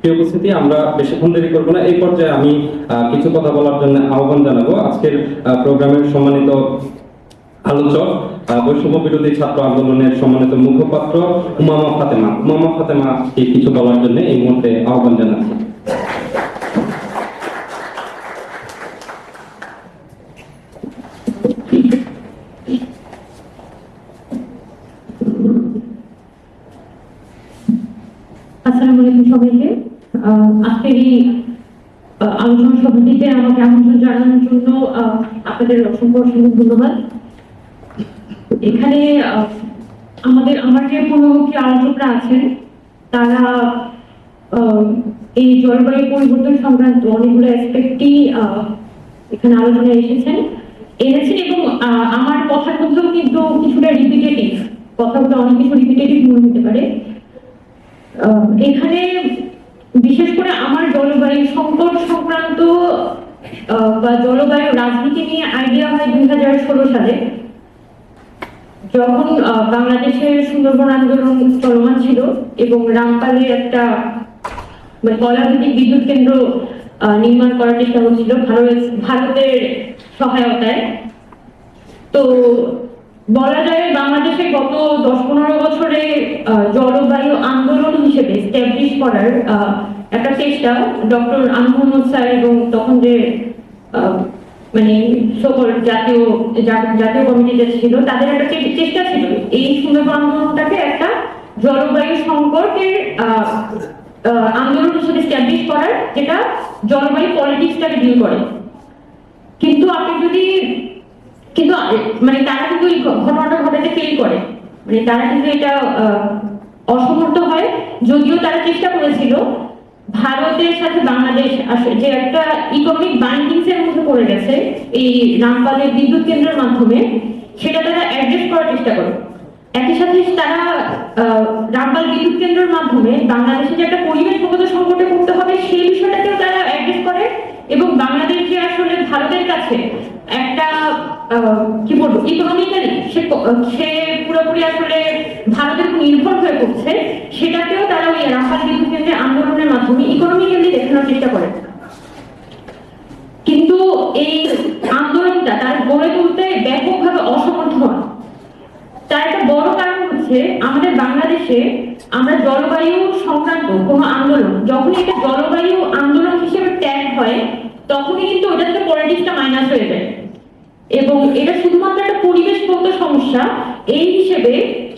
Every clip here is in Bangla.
প্রিয় উপস্থিতি, আমরা বেশিক্ষণ দেরি করব না। এই পর্যায়ে আমি কিছু কথা বলার জন্য আহ্বান জানাব। আজকের প্রোগ্রামের সম্মানিত আলোচক বৈষম্য বিরোধী ছাত্র আন্দোলনের সম্মানিত মুখপাত্র উমামা ফাতেমা। উমামা ফাতেমা কিছু বলার জন্য এই মুহূর্তে আহ্বান জানাচ্ছি। সবাইকে। আজকের এই আলোচনা সভাটিতে আমাকে আমন্ত্রণ জানানোর জন্য আপনাদের অসংখ্য অসংখ্য ধন্যবাদ। এখানে আমাদের, আমার যে পূর্ববর্তী আলোচকরা আছেন, তারা এই জলবায়ু পরিবর্তন সংক্রান্ত অনেকগুলো অ্যাসপেক্টই এখানে আলোচনায় এসেছেন, এনেছেন এবং আমার কথার মধ্যেও কিন্তু কিছুটা রিপিটেটিভ কথাগুলো অনেক কিছু রিপিটেটিভ মনে হতে পারে। এখানে বিশেষ করে আমার জলবায়ু সংকট সংক্রান্ত বা জলবায়ু রাজনীতি নিয়ে আইডিয়া হয় দুই হাজার ষোলো সালে। যখন বাংলাদেশের সুন্দরবন আন্দোলন চলমান ছিল এবং রামপালে একটা মানে কয়লাভিত্তিক বিদ্যুৎ কেন্দ্র নির্মাণ করার চেষ্টা হচ্ছিল ভারত, ভারতের সহায়তায়। তো বলা যায় বাংলাদেশে গত দশ পনেরো বছরে জলবায়ু আন্দোলন হিসেবে স্ট্যাবলিশ করার একটা চেষ্টা ডক্টর আনু মোহাম্মদ স্যার এবং তখন যে মানে সকল জাতীয় জাতীয় কমিটি যে ছিল, তাদের একটা চেষ্টা ছিল এই সুন্দরবন আন্দোলনটাকে একটা জলবায়ু সংকটের আন্দোলন হিসেবে স্ট্যাবলিশ করার যেটা জলবায়ু পলিটিক্সটাকে ডিল করে। কিন্তু আপনি যদি কিন্তু মানে তারা কিন্তু এই ঘটনাটা ঘটাতে ফেল করে। মানে তারা কিন্তু এটা অসমর্থ হয়। যদিও তারা চেষ্টা করেছিল ভারতের সাথে বাংলাদেশ যে একটা ইকোনমিক বাইন্ডিংস এর মধ্যে পড়ে গেছে, এই রামপালের বিদ্যুৎ কেন্দ্রের মাধ্যমে, সেটা তারা অ্যাডজাস্ট করার চেষ্টা করে। একই সাথে তারা রামপাল বিদ্যুৎ কেন্দ্রের মাধ্যমে বাংলাদেশে যে একটা পরিবেশগত সংকটে পড়তে হবে সেই বিষয়টাকেও তারা অ্যাড্রেস করে এবং বাংলাদেশ যে আসলে ভারতের কাছে একটা কি বলব ইকোনমিক্যালি সে সে পুরোপুরি আসলে ভারতের উপর নির্ভর হয়ে পড়ছে, সেটাকেও তারা ওই রাফাল বিদ্যুৎ কেন্দ্রের আন্দোলনের মাধ্যমে ইকোনমিক্যালি দেখানোর চেষ্টা করে। কিন্তু এই আন্দোলনটা তার গড়ে তুলতে ব্যাপকভাবে অসমর্থ তার একটা বড় কারণ হচ্ছে আমাদের বাংলাদেশে আমরা জলবায়ু সংক্রান্ত কোনো আন্দোলন যখন এটা জলবায়ু আন্দোলন হিসেবে ট্যাগ হয়, তখনই কিন্তু ওটা থেকে পলিটিক্সটা মাইনাস হয়ে যায়। এবং এটা শুধুমাত্র একটা পরিবেশগত সমস্যা, এই হিসেবে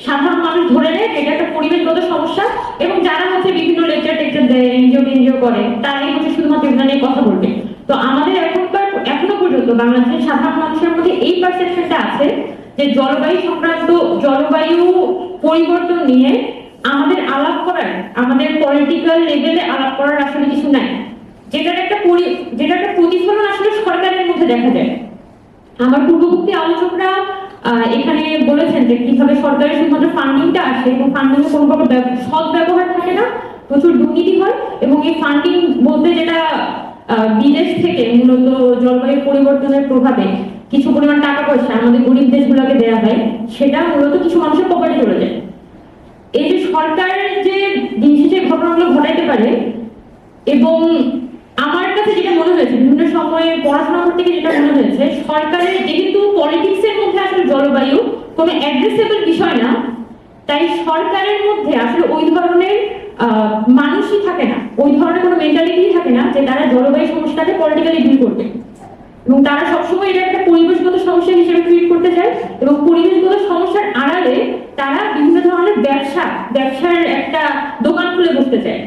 সাধারণ মানুষ ধরে নেয় এটা একটা পরিবেশগত সমস্যা, এবং যারা হচ্ছে বিভিন্ন লেকচার টেকচার দেয় এনজিও টেনজিও করে, তারাই হচ্ছে শুধুমাত্র এগুলো নিয়ে কথা বলবে। তো আমাদের এখনকার, এখনও পর্যন্ত বাংলাদেশের সাধারণ মানুষের মধ্যে এই পারসেপশনটা আছে যে জলবায়ু সংক্রান্ত জলবায়ু পরিবর্তন নিয়ে আমাদের আলাপ করার, আমাদের পলিটিক্যাল লেভেলে আলাপ করার আসলে কিছু নাই। যেটার একটা যেটার একটা প্রতিফলন আসলে সরকারের মধ্যে দেখা যায়। আমার পূর্ববর্তী আলোচকরা এখানে বলেছেন যে কীভাবে সরকারের শুধুমাত্র ফান্ডিংটা আসে এবং ফান্ডিং কোনো ব্যব- সৎ ব্যবহার থাকে না, প্রচুর দুর্নীতি হয় এবং এই ফান্ডিং বলতে যেটা বিদেশ থেকে মূলত জলবায়ু পরিবর্তনের প্রভাবে কিছু পরিমাণ টাকা পয়সা আমাদের গরিব দেশগুলোকে দেওয়া হয়, সেটা মূলত কিছু মানুষের পকেটে চলে যায়। এই যে সরকার যে দিন শেষে ঘটনাগুলো ঘটাইতে পারে, এবং আমার কাছে যেটা মনে হয়েছে, বিভিন্ন সময়ে পড়াশোনা করতে গিয়ে যেটা মনে হয়েছে, সরকারের যেহেতু পলিটিক্স এর মধ্যে আসলে জলবায়ু কোনো অ্যাড্রেসেবল বিষয় না, তাই সরকারের মধ্যে আসলে ওই ধরনের মানুষই থাকে না, ওই ধরনের কোনো মেন্টালিটি থাকে না যে তারা জলবায়ু সমস্যাটাকে পলিটিক্যালি ডিল করবে। এবং তারা সবসময় এটা একটা পরিবেশগত সমস্যা হিসেবে ট্রিট করতে চায় এবং পরিবেশগত সমস্যার আড়ালে তারা বিভিন্ন ধরনের ব্যবসা ব্যবসার একটা দোকান খুলে বসতে চায়।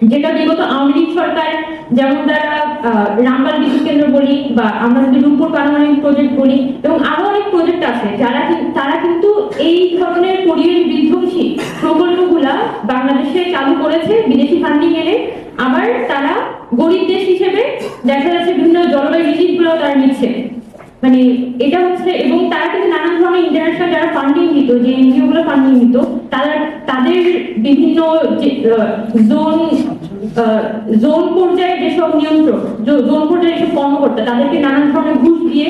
যেটা বিগত আওয়ামী লীগ সরকার যেমন তারা আহ, রামপাল বিদ্যুৎ কেন্দ্র বলি বা আমরা যদি রূপপুর পারমাণবিক প্রজেক্ট বলি এবং আরও অনেক প্রজেক্ট আছে যারা তারা কিন্তু এই ধরনের পরিবেশ বিধ্বংসী প্রকল্পগুলা বাংলাদেশে চালু করেছে বিদেশি ফান্ডিং এনে আবার তারা গরিব দেশ হিসেবে দেখা যাচ্ছে বিভিন্ন জলবায়ু রিলিফগুলো তারা মানে এটা হচ্ছে এবং তারা কিন্তু নানান ধরনের ইন্টারন্যাশনাল যারা ফান্ডিং দিত যে এনজিও গুলো ফান্ডিং দিত তারা তাদের বিভিন্ন জোন জোন পর্যায়ে যেসব নিয়ন্ত্রক জোন পর্যায়ে যেসব কর্মকর্তা, তাদেরকে নানান ধরনের ঘুষ দিয়ে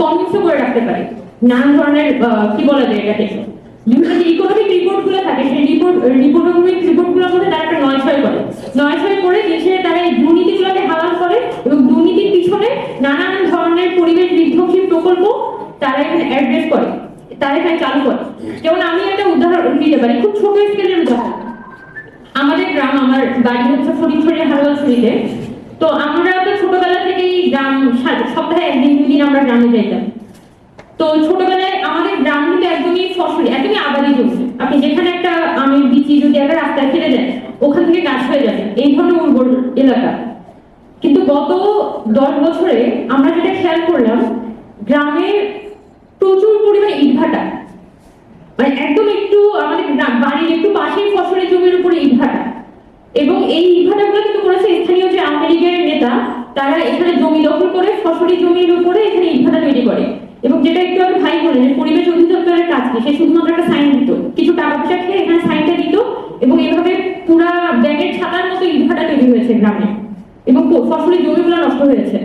কনভিন্স করে রাখতে পারে। নানান ধরনের কি বলা যায় এটাকে? বিভিন্ন যে ইকোনমিক রিপোর্টগুলো থাকে, সেই রিপোর্ট রিপোর্ট রিপোর্টগুলিক রিপোর্টগুলোর মধ্যে তারা একটা নয় ছয় করে। নয় ছয় করে দেশে তারা এই নানান ধরনের পরিবেশ বিধ্বংসী প্রকল্প তারা এখানে অ্যাড্রেস করে তারা এখানে চালু করে। যেমন আমি একটা উদাহরণ দিতে পারি, খুব ছোট স্কেলের উদাহরণ। আমাদের গ্রাম, আমার বাড়ি হচ্ছে ফটিকছড়ি হারোয়াছড়িতে তো আমরা তো ছোটবেলা থেকেই গ্রাম সপ্তাহে একদিন দুই দিন আমরা গ্রামে যাইতাম। তো ছোটবেলায় আমাদের গ্রাম কিন্তু একদমই ফসলি, একদমই আবাদি জমি। আপনি যেখানে একটা আমের বিচি যদি একটা রাস্তায় ফেলে দেন, ওখান থেকে গাছ হয়ে যাবে। এই ধরনের উর্বর এলাকা। কিন্তু গত দশ বছরে আমরা যেটা খেয়াল করলাম, গ্রামে প্রচুর পরিমাণে ইটভাটা মানে একদম একটু আমাদের বাড়ির একটু পাশের ফসলের জমির উপরে ইটভাটা এবং এই ইটভাটাগুলো কিন্তু করেছে স্থানীয় যে আওয়ামী লীগের নেতা, তারা এখানে জমি দখল করে ফসলি জমির উপরে এখানে ইটভাটা তৈরি করে। এবং যেটা একটু আগে ভাই বললেন যে পরিবেশ অধিদপ্তরের কাজ কি? সে শুধুমাত্র একটা সাইন দিত। কিছু টাকা পয়সা খেয়ে এখানে সাইনটা দিত। এবং এভাবে পুরা ব্যাগের ছাতার মতো ইটভাটা তৈরি হয়েছে গ্রামে। এবং প- ফসলি জমিগুলো নষ্ট হয়েছে।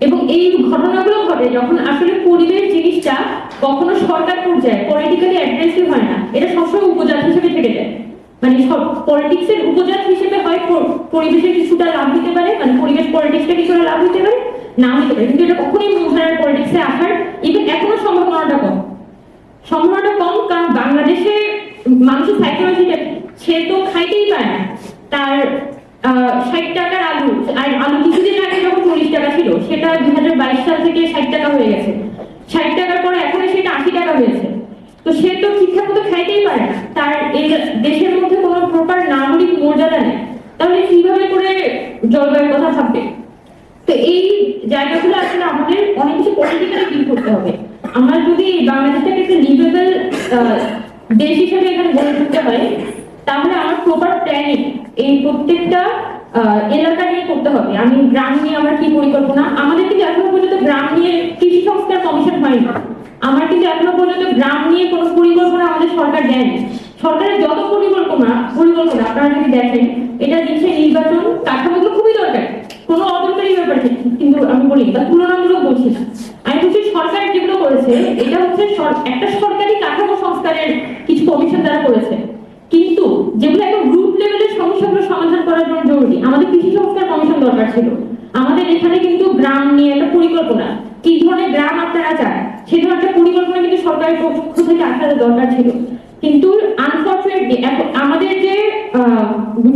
এবং এই ঘটনাগুলো ঘটে যখন আসলে পরিবেশ জিনিসটা কখনো সরকার পর্যায়ে পলিটিক্যালি অ্যাড্রেসিভ হয় না। এটা সবসময় উপজাত হিসেবে থেকে যায়। মানে সব পলিটিক্সের উপজাত হিসেবে হয় পরিবেশের কিছুটা লাভ দিতে পারে মানে পরিবেশ পলিটিক্সটা কিছুটা লাভ দিতে পারে, না দিতে পারে। কিন্তু এটা কখনোই মূলধারার পলিটিক্সে আসার ইভেন এখনও সম্ভাবনাটা কম। সম্ভাবনাটা কম কারণ বাংলাদেশে মানুষের সাইকোলজিটা সে তো খাইতেই পারে না। তার ষাট টাকার আলু, আর আলু কিছুদিন আগে যখন চল্লিশ টাকা ছিল, সেটা দুই হাজার বাইশ সাল থেকে ষাট টাকা হয়ে গেছে। ষাট টাকার পরে এখন সেটা আশি টাকা হয়েছে। তো সে তো ঠিকঠাক মতো খাইতেই পারে না। তার এই দেশের মধ্যে কোনো প্রকার নাগরিক মর্যাদা নেই। তাহলে কীভাবে করে জলবায়ুর কথা ভাববে? তো এই জায়গাগুলো আসলে আমাদের অনেক কিছু পলিটিক্যালি ডিল করতে হবে। আমরা যদি বাংলাদেশটাকে একটা লিভেবল দেশ হিসেবে এখানে গড়ে তুলতে হয় তাহলে আমার প্রপার প্ল্যানিং এই প্রত্যেকটা এলাকা নিয়ে করতে হবে। আমি গ্রাম নিয়ে আমার কি পরিকল্পনা? আমাদের কিন্তু এখনও পর্যন্ত গ্রাম নিয়ে কৃষি সংস্কার কমিশন হয়নি। আমার কিন্তু এখনও পর্যন্ত গ্রাম নিয়ে কোনো পরিকল্পনা আমাদের সরকার দেয়নি। সরকারের যত পরিকল্পনা পরিকল্পনা আপনারা যদি দেখেন, এটা দিচ্ছে নির্বাচন কাঠামোগুলো খুবই দরকার। কোনো অদরকারি ব্যাপার। কিন্তু আমি বলি বা তুলনামূলক বলছি না। আমি বলছি, সরকার যেগুলো করেছে, এটা হচ্ছে একটা সরকারি কাঠামো সংস্কারের কিছু কমিশন দ্বারা করেছে। কিন্তু যেগুলো একদম গ্রুপ লেভেলের সমস্যাগুলো সমাধান করার জন্য জরুরি, আমাদের কৃষি সংস্কার কমিশন দরকার ছিল। আমাদের এখানে কিন্তু গ্রাম নিয়ে একটা পরিকল্পনা। কি ধরনের গ্রাম আপনারা চান? সেই ধরনের একটা পরিকল্পনা কিন্তু সরকারের পক্ষ থেকে আসার দরকার ছিল। কিন্তু আনফর্চুনেটলি আমাদের যে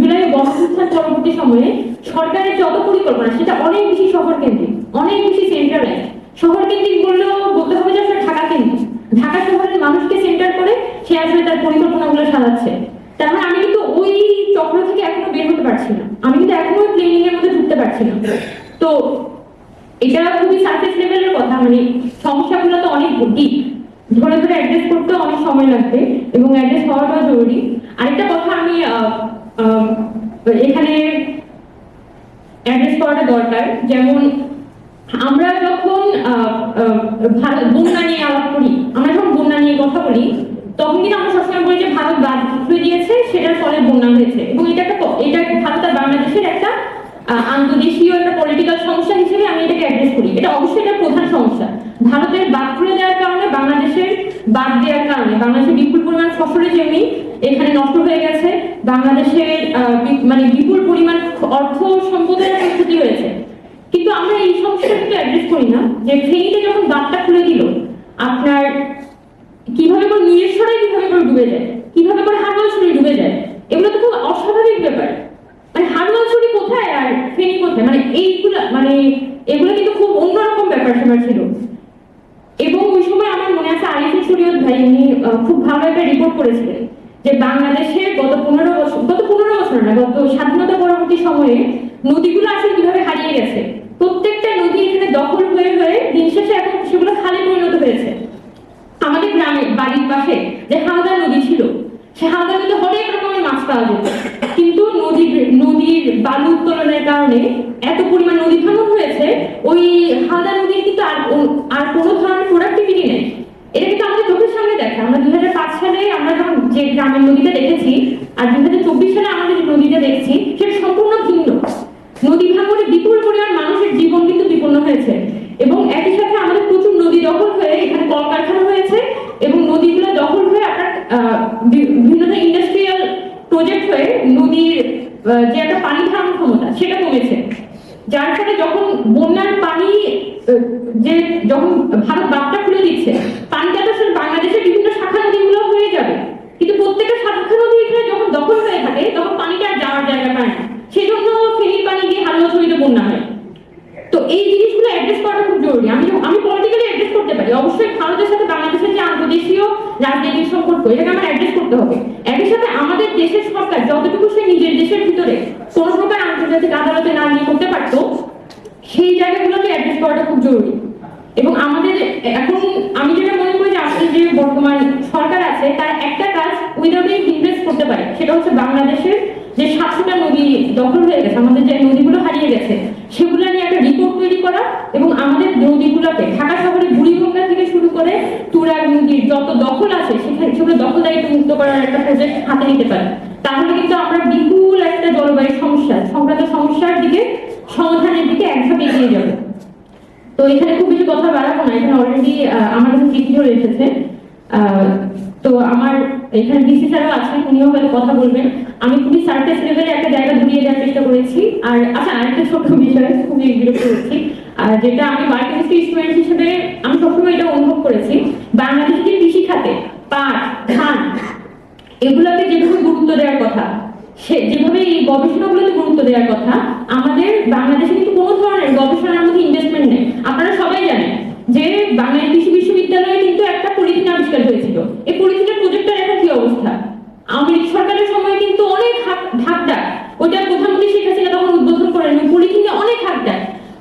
জুলাই গণঅভ্যুত্থান পরবর্তী সময়ে সরকারের যত পরিকল্পনা, সেটা অনেক বেশি শহর কেন্দ্রিক অনেক বেশি সেন্ট্রালাইজ শহর কেন্দ্রিক বললেও বলতে হবে যে ঢাকা কেন্দ্রিক। আসলে তার পরিকল্পনাগুলো সাজাচ্ছে। তার মানে আমি কিন্তু ওই চক্র থেকে এখনও বের হতে পারছি না। আমি কিন্তু এখনও প্লেনিং এর মধ্যে ঢুকতে পারছি না। তো এটা খুবই সার্ফেস লেভেলের কথা মানে সমস্যাগুলো তো অনেক ডিপ ধরে ধরে অ্যাড্রেস করতে অনেক সময় লাগবে এবং অ্যাড্রেস হওয়াটাও জরুরি। আরেকটা কথা আমি এখানে অ্যাড্রেস করাটা দরকার। যেমন আমরা যখন বন্যা নিয়ে আলাপ করি, আমরা যখন বন্যা নিয়ে কথা বলি তখন কিন্তু আমরা সবসময় বলি যে ভারত বাদ দিয়েছে সেটার ফলে বন্যা হয়েছে। এবং এটা একটা এটা ভারত আর বাংলাদেশের একটা আহ, আন্তদেশীয় একটা পলিটিক্যাল সমস্যা হিসেবে আমি এটাকে অ্যাড্রেস করি। এটা অবশ্যই এটা প্রধান সমস্যা। ভারতের বাদ করে দেওয়ার কারণে বাংলাদেশের বাদ দেওয়ার কারণে বাংলাদেশের বিপুল পরিমাণ ফসলের জমি এখানে নষ্ট হয়ে গেছে। বাংলাদেশের মানে বিপুল পরিমাণ অর্থ সম্পদের একটা ক্ষতি হয়েছে। কিন্তু আমরা এই সমস্যাটা কিন্তু অ্যাড্রেস করি না যে ফেনীতে যখন বাঁধটা খুলে দিল আপনার কীভাবে করে নিজস্বরাই কীভাবে করে ডুবে যায়? কীভাবে করে হারওয়াল ছড়ি ডুবে যায়? এগুলো তো খুব অস্বাভাবিক ব্যাপার। মানে হারমাল ছড়ি কোথায় আর ফেনী কোথায়? মানে এইগুলো মানে এগুলো কিন্তু খুব অন্যরকম ব্যাপার স্যাপার ছিল। এবং ওই সময় আমার মনে আছে আরিফুল শরীয়ত ভাই, উনি খুব ভালো একটা রিপোর্ট করেছিলেন যে বাংলাদেশে গত পনেরো বছর, গত পনেরো বছর না, গত স্বাধীনতা পরবর্তী সময়ে নদীগুলো আসলে কীভাবে হারিয়ে গেছে? প্রত্যেকটা নদী এখানে দখল হয়ে হয়ে দিন শেষে এখন সেগুলো খালি পরিণত হয়েছে। আমাদের গ্রামের বাড়ির পাশে যে হালদা নদী ছিল, সে হালদা নদীতে হরেক রকমের মাছ পাওয়া যেত। কিন্তু নদীর নদীর বালু উত্তোলনের কারণে এত পরিমাণ নদী ভাঙন হয়েছে, ওই হালদা নদীর কিন্তু আর ও- আর কোনো ধরনের প্রোডাক্টিভিটি নেই এটা কিন্তু আমাদের চোখের সামনে দেখে আমরা দুই হাজার পাঁচ সালে আমরা যখন যে গ্রামের নদীটা দেখেছি আর দুই হাজার চব্বিশ সালে আমাদের যে নদীটা দেখছি সেটা সম্পূর্ণ ভিন্ন নদী ভাঙনে বিপুল পরিমাণ মানুষের জীবন কিন্তু বিপন্ন হয়েছে এবং একই সাথে আমাদের প্রচুর নদী দখল হয়ে এখানে কলকারখানা হয়েছে এবং নদীগুলো দখল হয়ে আপনার আহ, বি- বিভিন্ন ইন্ডাস্ট্রি আহ, যে একটা পানি ধারণ ক্ষমতা সেটা কমেছে। যার ফলে যখন বন্যার পানি যে যখন ভারত বাপটা খুলে দিচ্ছে পানিটা তো বাংলাদেশের বিভিন্ন শাখা নদীগুলো হয়ে যাবে। কিন্তু প্রত্যেকটা শাখা নদী এখানে যখন দখল হয়ে থাকে তখন পানিটা আর যাওয়ার জায়গা পায় না। সেই জন্য ফেরির পানি দিয়ে হালুয়া ছড়িতে বন্যা হয়। তো এই জিনিসগুলো অ্যাড্রেস করাটা খুব জরুরি। আমি আমি পলিটিক্যালি অ্যাড্রেস করতে পারি। অবশ্যই ভারতের সাথে বাংলাদেশের যে আন্তর্দেশীয় রাজনৈতিক সম্পর্ক এটাকে আমার অ্যাড্রেস করতে হবে একই সাথে আমাদের দেশের সরকার যতটুকু সে নিজের দেশের ভিতরে কোনো প্রকার আন্তর্জাতিক আদালতে না নিয়ে করতে পারতো, সেই জায়গাগুলোকে অ্যাড্রেস করাটা খুব জরুরি। এবং আমাদের এখন আমি যেটা মনে করি যে আমাদের যে বর্তমান সরকার আছে, তার একটা কাজ উইদাউট ইনভেস্ট করতে পারে, সেটা হচ্ছে বাংলাদেশের যে সাতশোটা নদী দখল হয়ে গেছে, আমাদের যে নদীগুলো হারিয়ে গেছে, সেগুলো নিয়ে একটা রিপোর্ট তৈরি করা এবং আমাদের নদীগুলোকে ঢাকা শহরে বুড়িগঙ্গা থেকে শুরু করে তুরাগ নদীর যত দখল আছে, সেখানে সেগুলো দখলদারিত্ব মুক্ত করার একটা প্রজেক্ট হাতে নিতে পারি। তাহলে কিন্তু আমরা বিপুল একটা জলবায়ু সমস্যা সংক্রান্ত সমস্যার দিকে সমাধানের দিকে একধাপ এগিয়ে যাব। তো এখানে খুব বেশি কথা বাড়াবো না এখানে অলরেডি আমার কাছে চিঠিও আহ, তো আমার এখানে ডিসি স্যারও আছেন উনিও হয়তো কথা বলবেন। আমি খুবই সার্ফেস লেভেলে একটা জায়গা ধরিয়ে দেওয়ার চেষ্টা করেছি। আর আচ্ছা আরেকটা ছোট বিষয় খুবই বিরক্ত হচ্ছি। আর যেটা আমি বায়োকেমিস্ট্রি স্টুডেন্ট হিসেবে আমি সবসময় এটা অনুভব করেছি। বাংলাদেশের কৃষি খাতে পাট ধান এগুলোকে যেভাবে গুরুত্ব দেওয়ার কথা, সে যেভাবে এই গবেষণাগুলোতে গুরুত্ব দেওয়ার কথা, আমাদের বাংলাদেশে কিন্তু কোনো ধরনের গবেষণার মধ্যে ইনভেস্টমেন্ট নেই। আপনারা সবাই জানেন যে বাংলাদেশ কৃষি বিশ্ববিদ্যালয়ে কিন্তু একটা পলিথিন আবিষ্কার হয়েছিল। এই পলিথিনের প্রজেক্টের এখন কি অবস্থা আওয়ামী লীগ সরকারের সময় কিন্তু অনেক ধাপটা ওইটা প্রধানমন্ত্রী শেখ হাসিনা তখন উদ্বোধন করেন ওই পলিথিনে অনেক হাতটা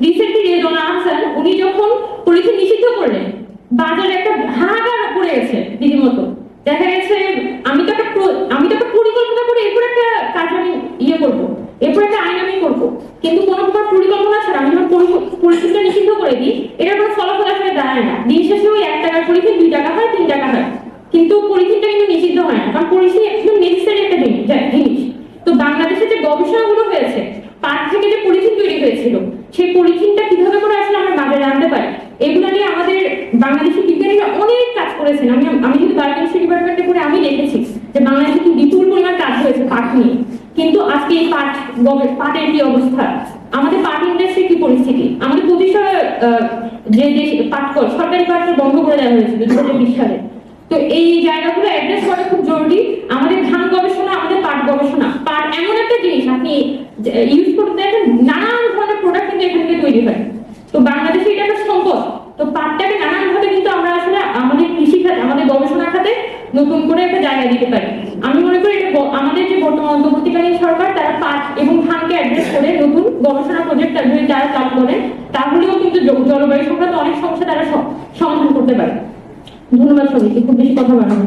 রিসেন্টলি রেজনা আহসান উনি যখন পলিথিন নিষিদ্ধ করলেন বাজারে একটা হাহাকার পড়ে গেছে রীতিমতো দেখা গেছে আমি তো একটা প্র- আমি তো একটা পরিকল্পনা করে এরপর একটা কাজ আমি ইয়ে করব এরপর একটা আইন আমি করব কিন্তু কোনো প্রকার পরিকল্পনা ছাড়া আমি যখন পরি- পরিস্থিতিটা নিষিদ্ধ করে দিই, এটার কোনো ফলাফল আসলে দাঁড়ায় না। দিন শেষে ওই এক টাকার পরিস্থিতি দুই টাকা হয়, তিন টাকা হয়। কিন্তু পরিস্থিতিটা কিন্তু নিষিদ্ধ হয় না, কারণ পরিস্থিতি একদম নেসেসারি একটা জিনিস তো বাংলাদেশে যে গবেষণাগুলো হয়েছে পাট থেকে যে পলিথিন তৈরি হয়েছিল, সেই পলিথিনটা কীভাবে করে আসলে আমরা বাজারে আনতে পারি? এগুলো নিয়ে আমাদের বাংলাদেশের বিজ্ঞানীরা অনেক কাজ করেছেন। আমি আমি কিন্তু বায়োকেমিস্ট্রি ডিপার্টমেন্টে করে আমি দেখেছি যে বাংলাদেশে কি বিপুল পরিমাণ কাজ হয়েছে পাট নিয়ে। কিন্তু আজকে এই পাট পাটের কি অবস্থা? আমাদের পাট ইন্ডাস্ট্রির কি পরিস্থিতি? আমাদের প্রতিষ্ঠা যে দেশ, পাট কল সরকারি পাট বন্ধ করে দেওয়া হয়েছিল দু হাজার বিশ সালে। তো এই জায়গাগুলো অ্যাড্রেস করা খুব জরুরি। আমাদের ধান গবেষণা, আমাদের পাট গবেষণা। পাট এমন একটা জিনিস, আপনি ইউজ করতে দেখেন, নানান ধরনের প্রোডাক্ট কিন্তু এখান থেকে তৈরি হয়। তো বাংলাদেশে এটা একটা সম্পদ। তো পাটটাকে নানান ভাবে কিন্তু আমরা আসলে আমাদের কৃষি খাতে, আমাদের গবেষণা খাতে নতুন করে একটা জায়গা দিতে পারি আমি মনে করি এটা গ- আমাদের যে বর্তমান অন্তর্বর্তীকালীন সরকার, তারা পাট এবং ধানকে অ্যাড্রেস করে নতুন গবেষণা প্রজেক্ট যদি তারা চালু করে, তাহলেও কিন্তু জলবায়ু সংক্রান্ত অনেক সমস্যা তারা সমাধান করতে পারে। ধন্যবাদ সবাইকে, খুব বেশি কথা বাড়ানো